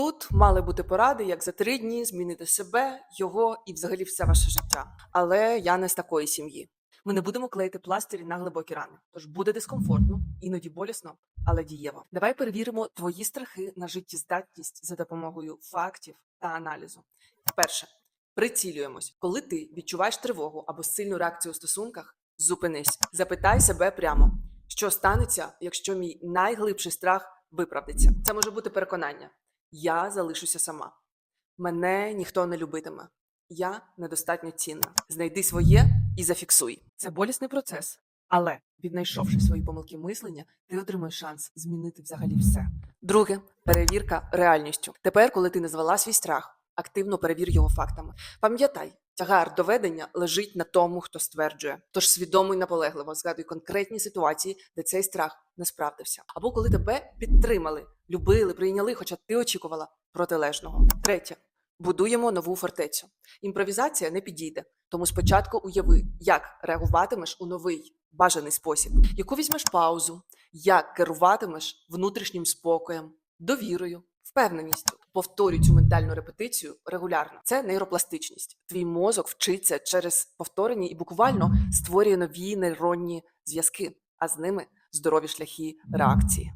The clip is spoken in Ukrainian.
Тут мали бути поради, як за три дні змінити себе, його і взагалі все ваше життя. Але я не з такої сім'ї. Ми не будемо клеїти пластирі на глибокі рани. Тож буде дискомфортно, іноді болісно, але дієво. Давай перевіримо твої страхи на життєздатність за допомогою фактів та аналізу. Перше, прицілюємось. Коли ти відчуваєш тривогу або сильну реакцію у стосунках, зупинись, запитай себе прямо, що станеться, якщо мій найглибший страх виправдиться. Це може бути переконання: я залишуся сама. Мене ніхто не любитиме. Я недостатньо цінна. Знайди своє і зафіксуй. Це болісний процес. Але, віднайшовши свої помилки мислення, ти отримаєш шанс змінити взагалі все. Друге перевірка реальністю. Тепер, коли ти назвала свій страх, активно перевір його фактами. Пам'ятай, тягар доведення лежить на тому, хто стверджує. Тож свідомо і наполегливо згадуй конкретні ситуації, де цей страх не справдився. Або коли тебе підтримали, любили, прийняли, хоча ти очікувала протилежного. Третє. Будуємо нову фортецю. Імпровізація не підійде, тому спочатку уяви, як реагуватимеш у новий бажаний спосіб, яку візьмеш паузу, як керуватимеш внутрішнім спокоєм, довірою, впевненістю. Повторюй цю ментальну репетицію регулярно. Це нейропластичність. Твій мозок вчиться через повторення і буквально створює нові нейронні зв'язки, а з ними здорові шляхи реакції.